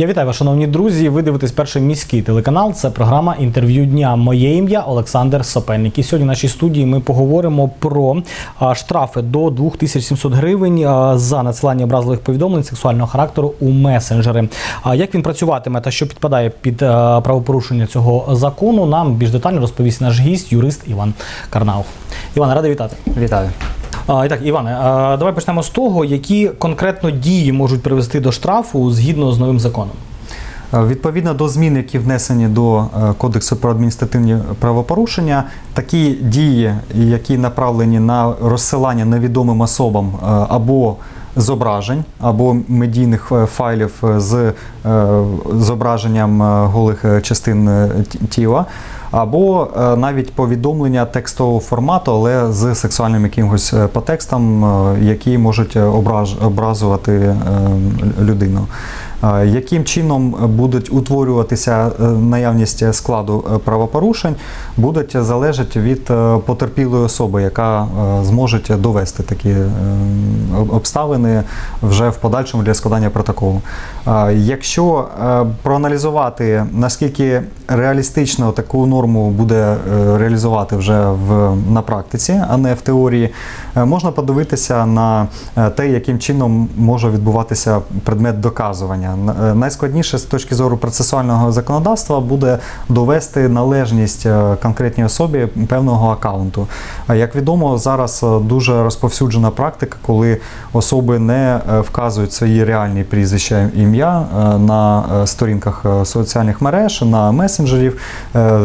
Я вітаю вас, шановні друзі. Ви дивитесь перший міський телеканал. Це програма інтерв'ю дня. Моє ім'я Олександр Сопельник. І сьогодні в нашій студії ми поговоримо про штрафи до 2700 гривень за надсилання образливих повідомлень сексуального характеру у месенджери. Як він працюватиме та що підпадає під правопорушення цього закону, нам більш детально розповість наш гість, юрист Іван Карнаух. Іван, радий вітати. Вітаю. І так, Іване, давай почнемо з того, які конкретно дії можуть привести до штрафу згідно з новим законом. Е, Відповідно до змін, які внесені до е, Кодексу про адміністративні правопорушення, такі дії, які направлені на розсилання невідомим особам е, або зображень, або медійних е, файлів е, з е, зображенням голих частин тіла. Або навіть повідомлення текстового формату, але з сексуальним якимось потекстом, які можуть образувати людину. Яким чином будуть утворюватися е, наявність складу е, правопорушень, будуть залежати від е, потерпілої особи, яка зможе довести такі обставини вже в подальшому для складання протоколу. Якщо е, проаналізувати, наскільки реалістично таку норму буде е, реалізувати вже в, на практиці, а не в теорії, е, можна подивитися на те, яким чином може відбуватися предмет доказування. Найскладніше з точки зору процесуального законодавства буде довести належність конкретній особі певного аккаунту. Як відомо, зараз дуже розповсюджена практика, коли особи не вказують свої реальні прізвища ім'я е, на е, сторінках е, соціальних мереж, на месенджерів,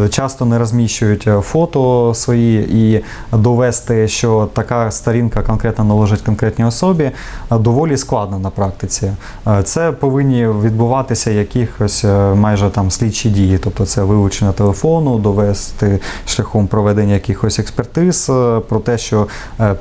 часто не розміщують фото свої і довести, що така сторінка конкретно належить конкретній особі, доволі складно на практиці. Це повинні відбуватися якихось майже там слідчі дії, тобто це вилучення телефону, довести шляхом проведення якихось експертиз про те, що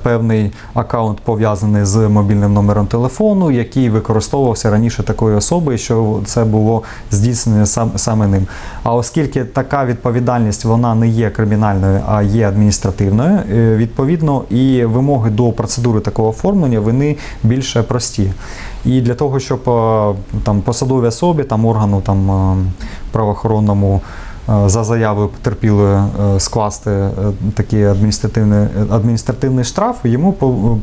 певний аккаунт пов'язаний з мобільним номером телефону, який використовувався раніше такою особою, що це було здійснено сам, саме ним. А оскільки така відповідальність вона не є кримінальною, а є адміністративною, е, відповідно і вимоги до процедури такого оформлення вони більше прості. І для того, щоб е, там посадові особі, там органу там е, правоохоронному за заявою потерпілої е, скласти е, такий адміністративний, адміністративний штраф, йому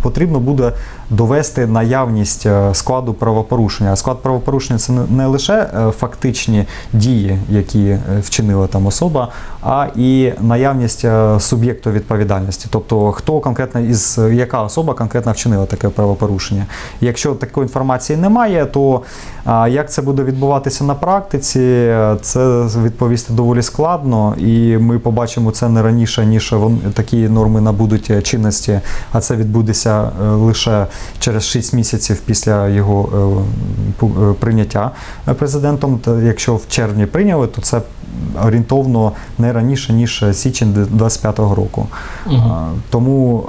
потрібно буде довести наявність е, складу правопорушення. Склад правопорушення це не- лише е, фактичні дії, які е, вчинила там особа, а і наявність е, суб'єкту відповідальності, тобто хто конкретно із яка особа конкретно вчинила таке правопорушення. Якщо такої інформації немає, то як це буде відбуватися на практиці, е, це відповісти доволі складно, і ми побачимо це не раніше, ніж такі норми набудуть е, чинності, а це відбудеться е, лише через 6 місяців після його е, прийняття е, президентом. Та якщо в червні прийняли, то це орієнтовно не раніше ніж січень 25-го року. А, Тому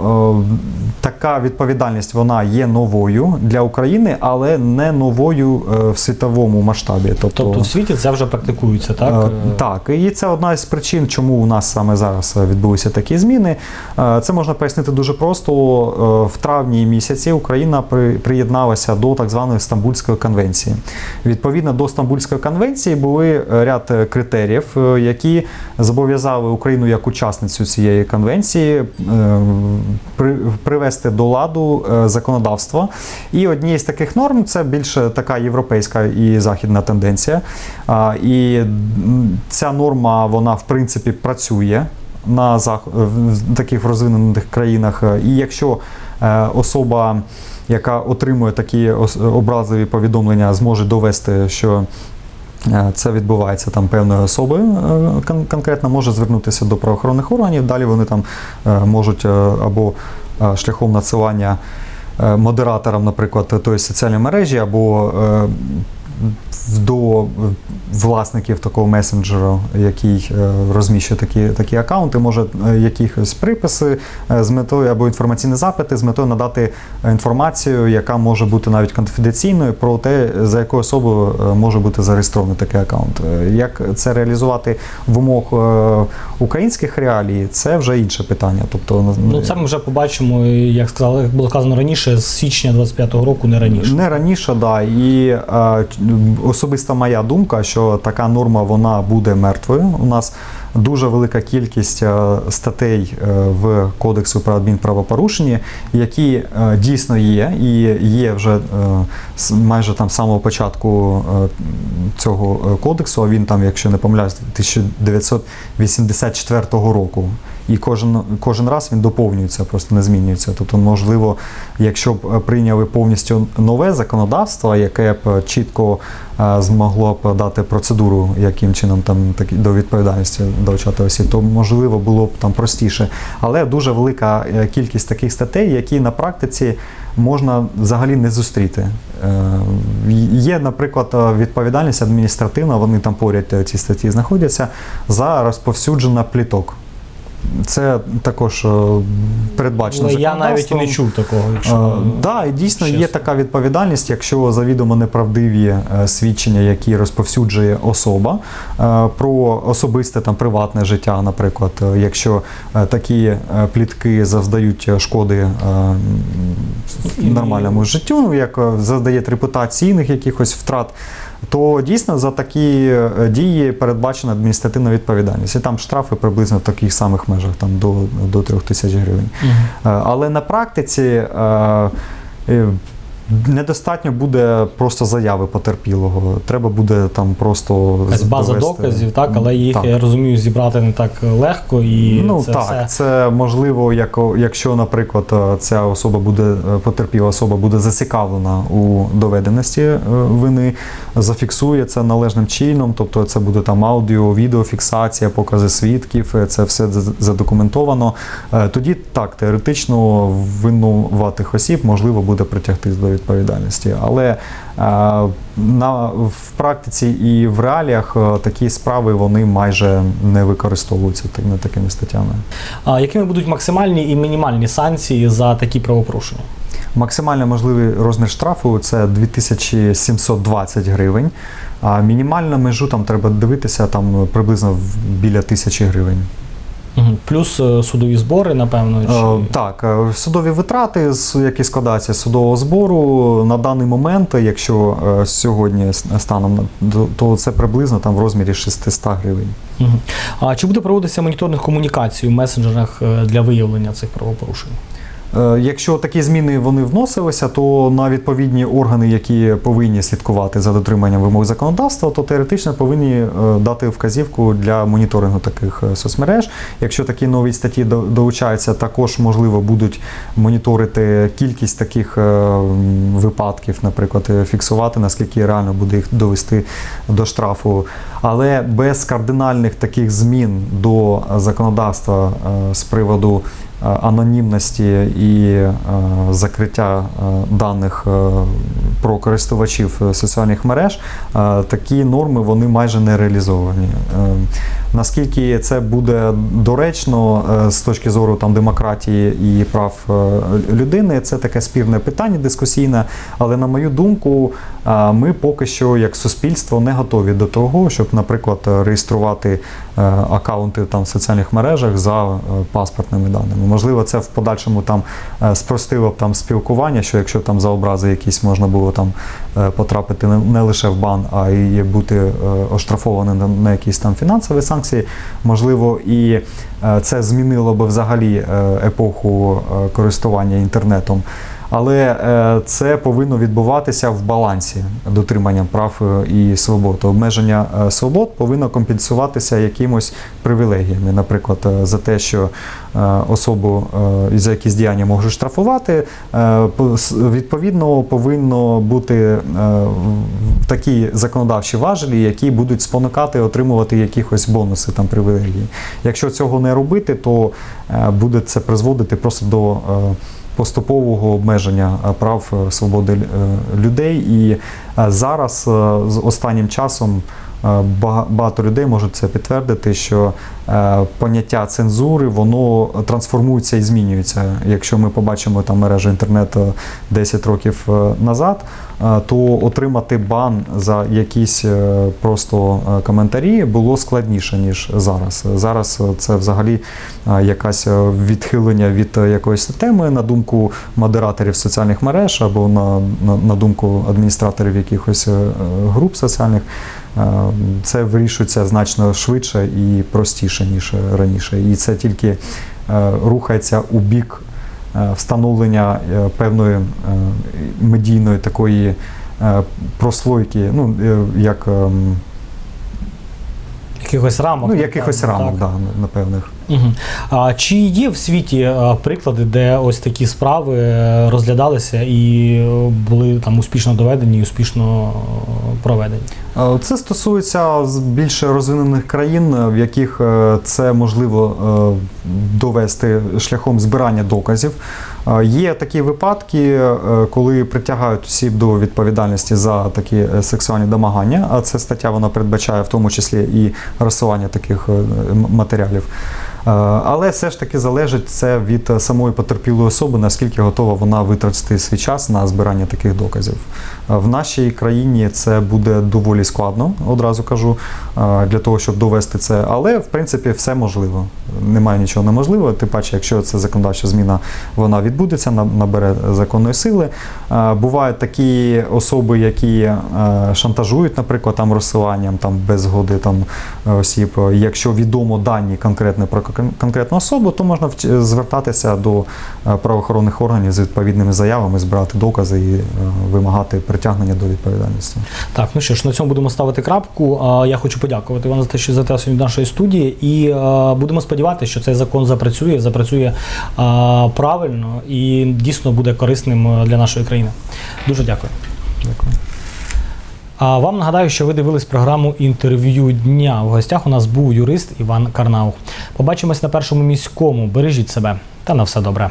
е, така відповідальність вона є новою для України, але не новою е, в світовому масштабі. Тобто, Тобто в світі це вже практикується, так? Так, і це одна із причин, чому у нас саме зараз відбулися такі зміни. Це можна пояснити дуже просто. В травні місяці Україна приєдналася до так званої Стамбульської конвенції. Відповідно до Стамбульської конвенції були е, ряд е, критеріїв, е, які зобов'язали Україну як учасницю цієї конвенції привести до ладу законодавство. І однією з таких норм це більше така європейська і західна тенденція. І ця норма, вона в принципі працює на зах... в таких розвинених країнах. І якщо е, особа, яка отримує такі образові повідомлення, зможе довести, що е, це відбувається там певною особою е, конкретно, може звернутися до правоохоронних органів. Далі вони там е, можуть або шляхом надсилання модераторам, наприклад, тої соціальної мережі, або до власників такого месенджеру, який е, розміщує такі, такі акаунти, може е, якихось приписи е, з метою або інформаційні запити з метою надати інформацію, яка може бути навіть конфіденційною про те, за якою особою може бути зареєстрований такий акаунт. Е, Як це реалізувати в умовах українських реалій, це вже інше питання. Тобто, Ну це ми вже побачимо, як сказали, як було сказано раніше, з січня 25-го року, не раніше. Не раніше, да. І особиста моя думка, що така норма вона буде мертвою. У нас дуже велика кількість е, статей е, в Кодексу про адмінправопорушення, які е, дійсно є, і є вже майже там з самого початку цього кодексу, а він там, якщо не помиляюсь, 1984 року. І кожен, кожен раз він доповнюється, просто не змінюється. Тобто, можливо, якщо б е, прийняли повністю нове законодавство, яке б е, чітко е, змогло б дати процедуру, яким чином там такі до відповідальності долучати осіб, то можливо було б там простіше. Але дуже велика кількість таких статей, які на практиці можна взагалі не зустріти. Є, наприклад, відповідальність адміністративна, вони там поряд ці статті знаходяться за розповсюдження пліток. Це також е, передбачено. Але я навіть і не чув такого. Так, Якщо да, і дійсно є така відповідальність, якщо завідомо неправдиві е, свідчення, які розповсюджує особа е, про особисте там приватне життя, наприклад, е, якщо е, такі е, плітки завдають шкоди е, нормальному життю, ну, як е, завдає репутаційних якихось втрат. То дійсно за такі е, дії передбачена адміністративна відповідальність. І там штрафи приблизно в таких самих межах, там до, до 3 тисяч гривень. Е, Але на практиці е, недостатньо буде просто заяви потерпілого. Треба буде там просто якась база довести- доказів, так, але їх, Так. я розумію, зібрати не так легко і Ну це так, все. це можливо, як, якщо, наприклад, е, ця особа буде е, потерпіла особа буде зацікавлена у доведеності е, вини, зафіксує це належним чином, тобто це буде там аудіо, відеофіксація, покази свідків, це все задокументовано. Тоді так, теоретично винуватих осіб можливо буде притягти до відповідальності. Але на, в практиці і в реаліях е, такі справи вони майже не використовуються такими статтями. А якими будуть максимальні і мінімальні санкції за такі правопорушення? Максимально можливий розмір штрафу це 2720 гривень. А мінімальну межу там треба дивитися там приблизно біля тисячі гривень. Плюс е, судові збори, напевно. Е, Чи... Так, е, судові витрати, які складаються з судового збору, на даний момент, якщо сьогодні станом то це приблизно там в розмірі 600 гривень. А чи буде проводитися моніторинг комунікацій у месенджерах для виявлення цих правопорушень? Е, Якщо такі зміни вони вносилися, то на відповідні органи, які повинні слідкувати за дотриманням вимог законодавства, то теоретично повинні е, дати вказівку для моніторингу таких е, соцмереж. Якщо такі нові статті до- долучаються, також можливо будуть моніторити кількість таких випадків, наприклад, фіксувати, наскільки реально буде їх довести до штрафу. Але без кардинальних таких змін до законодавства з приводу анонімності і е, закриття е, даних е, про користувачів е, соціальних мереж, е, такі норми вони майже не реалізовані. Наскільки це буде доречно е, з точки зору там демократії і прав е, людини, це таке спірне питання дискусійне. Але на мою думку, е, ми поки що, як суспільство, не готові до того, щоб, наприклад, реєструвати акаунти там в соціальних мережах за паспортними даними. Можливо, це в подальшому там спростило б там спілкування, що якщо там за образи якісь можна було там потрапити не, лише в бан, а й бути оштрафованим на якісь там фінансові санкції, можливо, і е, це змінило би взагалі е, епоху е, користування інтернетом. Але е, це повинно відбуватися в балансі дотриманням прав е, і свобод. Обмеження е, свобод повинно компенсуватися якимось привілегіями, наприклад, за те, що особу за якісь діяння можуть штрафувати. Відповідно, повинно бути такі законодавчі важелі, які будуть спонукати отримувати якихось бонуси там привілегії. Якщо цього не робити, то буде це призводити просто до. Поступового обмеження е, прав е, свободи е, людей, і Зараз з останнім часом багато людей можуть це підтвердити, що поняття цензури воно трансформується і змінюється. Якщо ми побачимо там мережу інтернету 10 років назад, то отримати бан за якісь е, просто е, коментарі було складніше ніж зараз. Зараз це взагалі е, якась відхилення від якоїсь теми на думку модераторів соціальних мереж або на, на, на думку адміністраторів якихось груп соціальних. Це вирішується значно швидше і простіше, ніж раніше. І це тільки рухається у бік встановлення е, певної е, медійної такої е, прослойки, ну, е, як ем, Якихось рамок. ну, якихось рамок, так. да, напевних. Угу. А, чи є в світі е, приклади, де ось такі справи е, розглядалися і е, були там успішно доведені і успішно проведені? Це стосується з більш розвинених країн, в яких це можливо довести шляхом збирання доказів. Є такі випадки, коли притягають осіб до відповідальності за такі сексуальні домагання, а це стаття вона передбачає в тому числі і розсилання таких матеріалів. Е, Але все ж таки залежить це від е, самої потерпілої особи, наскільки готова вона витратити свій час на збирання таких доказів. Е, В нашій країні це буде доволі складно, одразу кажу, для того, щоб довести це. Але в принципі все можливо. Немає нічого неможливого. Тим паче, якщо це законодавча зміна, вона відбудеться, набере законної сили. Бувають такі особи, які шантажують, наприклад, там розсиланням там без згоди там осіб. Якщо відомо дані конкретно про конкретну особу, то можна звертатися до е, правоохоронних органів з відповідними заявами, збирати докази і е, вимагати притягнення до відповідальності. Так, ну що ж, на цьому будемо ставити крапку. Я хочу подякувати вам за те, що завітали сьогодні до нашої студії, і е, будемо сподіватися, що цей закон запрацює, запрацює правильно і дійсно буде корисним для нашої країни. Дуже дякую. Дякую. А вам нагадаю, що ви дивились програму інтерв'ю дня. В гостях у нас був юрист Іван Карнаух. Побачимось на першому міському. Бережіть себе та на все добре.